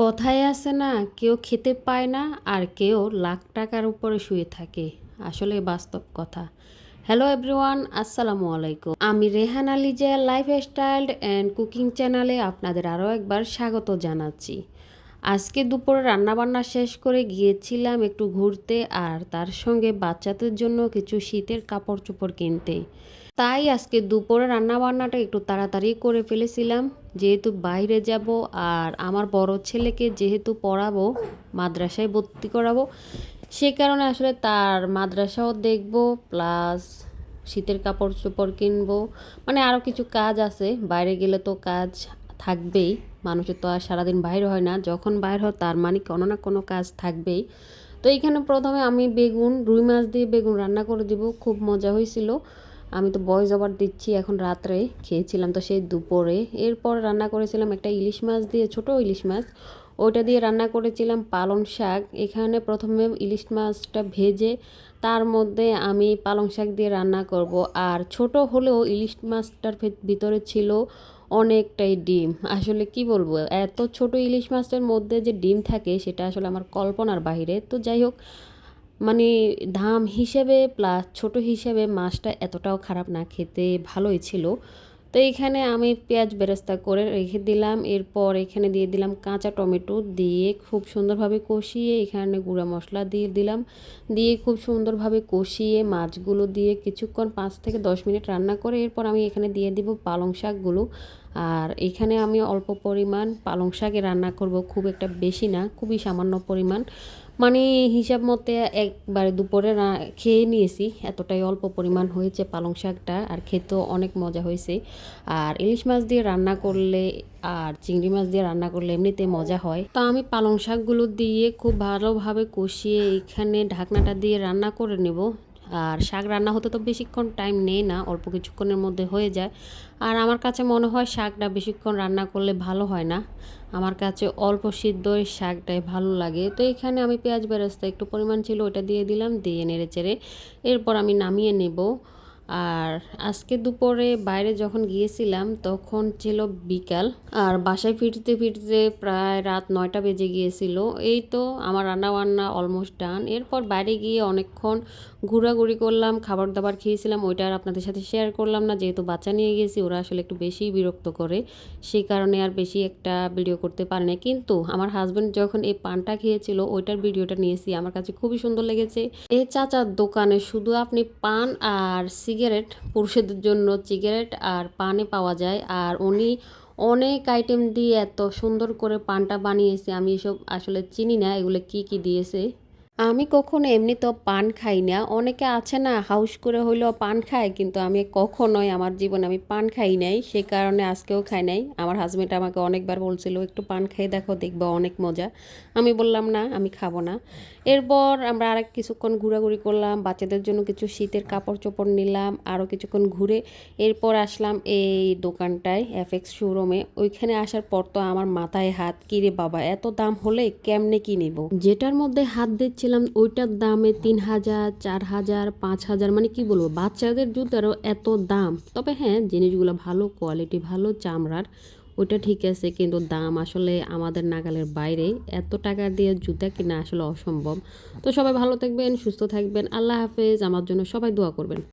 কথায় আছে না, কেউ খেতে পায় না আর কেউ লাখ টাকার উপরে শুয়ে থাকে। আসলে বাস্তব কথা। হ্যালো এভরিওয়ান আসসালামু আলাইকুম। আমি Rehan Aliza lifestyle and cooking চ্যানেলে আপনাদের আরও একবার স্বাগত জানাচ্ছি। আজকে দুপুরে রান্নাবান্না শেষ করে গিয়েছিলাম একটু ঘুরতে আর তার সঙ্গে বাচ্চাদের জন্য কিছু শীতের কাপড় চোপড় কিনতে। তাই আজকে দুপুরে রান্নাবান্নাটা একটু তাড়াতাড়ি করে ফেলেছিলাম। যেহেতু বাইরে যাব আর আমার বড় ছেলেকে যেহেতু পড়াবো, মাদ্রাসায় ভর্তি করাবো, সে কারণে আসলে তার মাদ্রাসাও দেখব, প্লাস শীতের কাপড় চোপড় কিনবো। মানে আরও কিছু কাজ আছে, বাইরে গেলে তো কাজ থাকবেই। মানুষের তো আর সারাদিন বাইর হয় না। যখন বাইর হয় তার মানে কোনো না কোনো কাজ থাকবেই। তো এইখানে প্রথমে আমি বেগুন, রুই মাছ দিয়ে বেগুন রান্না করে দিব। খুব মজা হয়েছিল। আমি তো বয়স ওভার দিচ্ছি এখন রাত্রে খেয়েছিলাম তো সেই দুপুরে। এরপর রান্না করেছিলাম একটা ইলিশ মাছ দিয়ে, ছোট ইলিশ মাছ। ওইটা দিয়ে রান্না করেছিলাম পালং শাক। এখানে প্রথমে ইলিশ মাছটা ভেজে তার মধ্যে আমি পালং শাক দিয়ে রান্না করব। আর ছোট হলেও ইলিশ মাছটার ভিতরে ছিল অনেকটাই ডিম। আসলে কি বলব, এত ছোট ইলিশ মাছের মধ্যে যে ডিম থাকে, সেটা আসলে আমার কল্পনার বাহিরে। তো যাই হোক মানে দাম হিসেবে প্লাস ছোট হিসেবে মাছটা এতটাও খারাপ না, খেতে ভালোই ছিল। তো এখানে আমি পেঁয়াজ বেরেস্তা করে রেখে দিলাম। এরপর এখানে দিয়ে দিলাম কাঁচা টমেটো দিয়ে খুব সুন্দরভাবে কষিয়ে এখানে গুঁড়া মশলা দিয়ে দিলাম। দিয়ে খুব সুন্দরভাবে কষিয়ে মাছগুলো দিয়ে কিছুক্ষণ পাঁচ থেকে দশ মিনিট রান্না করে এরপর আমি এখানে দিয়ে দিব পালং শাকগুলো। আর এখানে আমি অল্প পরিমাণ পালং শাকে রান্না করব, খুব একটা বেশি না, খুবই সামান্য পরিমাণ। মানে হিসাব মতে একবারে দুপুরে খেয়ে নিয়েছি, এতটাই অল্প পরিমাণ হয়েছে পালং শাকটা, আর খেতেও অনেক মজা হয়েছে। আর ইলিশ মাছ দিয়ে রান্না করলে আর চিংড়ি মাছ দিয়ে রান্না করলে এমনিতে মজা হয়। তো আমি পালং শাকগুলো দিয়ে খুব ভালোভাবে কষিয়ে এখানে ঢাকনাটা দিয়ে রান্না করে নেব। আর শাক রান্না হতে তো বেশিক্ষণ টাইম নেই না, অল্প কিছুক্ষণের মধ্যে হয়ে যায়। আর আমার কাছে মনে হয় শাকটা বেশিক্ষণ রান্না করলে ভালো হয় না। আমার কাছে অল্প সিদ্ধই শাকটাই ভালো লাগে। তো এখানে আমি পেঁয়াজ বেরেস্তা একটু পরিমাণ ছিল ওটা দিয়ে দিলাম, দিয়ে নেড়ে চেড়ে এরপর আমি নামিয়ে নেব। আর আজকে দুপুরে বাইরে যখন গিয়েছিলাম, তখন ছিল বিকাল। আর বাসায় ফিরতে ফিরতে প্রায় রাত নয়টা বেজে গিয়েছিল। এই তো আমার রান্না বান্না অলমোস্ট ডান এরপর বাইরে গিয়ে অনেকক্ষণ ঘোরাঘুরি করলাম খাবার দাবার খেয়েছিলাম, ওইটা আর আপনাদের সাথে শেয়ার করলাম না। যেহেতু বাচ্চা নিয়ে গেছি, ওরা আসলে একটু বেশি বিরক্ত করে। সেই কারণে আর বেশি একটা ভিডিও করতে পারে না কিন্তু আমার হাজব্যান্ড যখন এই পানটা খেয়েছিল, ওইটার ভিডিওটা নিয়েছি। আমার কাছে খুবই সুন্দর লেগেছে। এই চাচার দোকানে শুধু আপনি পান আর সিগারেট সিগারেট, পুরুষদের জন্য সিগারেট আর পানে পাওয়া যায়। আর উনি অনেক আইটেম দিয়ে এত সুন্দর করে পানটা বানিয়েছে, আমি এসব আসলে চিনি না, এগুলো কি কি দিয়েছে। আমি কখনো এমনি তো পান খাই না। অনেকে আছে না, হাউস করে হইলেও পান খায়, কিন্তু আমি কখনোই আমার জীবনে আমি পান খাই নাই। সে কারণে আজকেও খাই নাই। আমার হাজব্যান্ড আমাকে অনেকবার বলছিল, একটু পান খাই দেখো, দেখব অনেক মজা। আমি বললাম, না, আমি খাব না। এরপর আমরা আরেক কিছুক্ষণ ঘোরাঘুরি করলাম, বাচ্চাদের জন্য কিছু শীতের কাপড় চোপড় নিলাম আরও কিছুক্ষণ ঘুরে এরপর আসলাম এই দোকানটায় এফএক্স শোরুমে ওইখানে আসার পর তো আমার মাথায় হাত, কিরে বাবা, এত দাম হলে কেমনে কি নিব? যেটার মধ্যে হাত দিচ্ছে দেখছিলাম ওইটার দামে তিন হাজার, চার হাজার, পাঁচ হাজার মানে কি বলব, বাচ্চাদের জুতারও এত দাম। তবে হ্যাঁ জিনিসগুলো ভালো কোয়ালিটি ভালো, চামড়ার, ওইটা ঠিক আছে, কিন্তু দাম আসলে আমাদের নাগালের বাইরে। এত টাকা দিয়ে জুতা কিনা আসলে অসম্ভব। তো সবাই ভালো থাকবেন, সুস্থ থাকবেন, আল্লাহ হাফেজ, আমার জন্য সবাই দোয়া করবেন।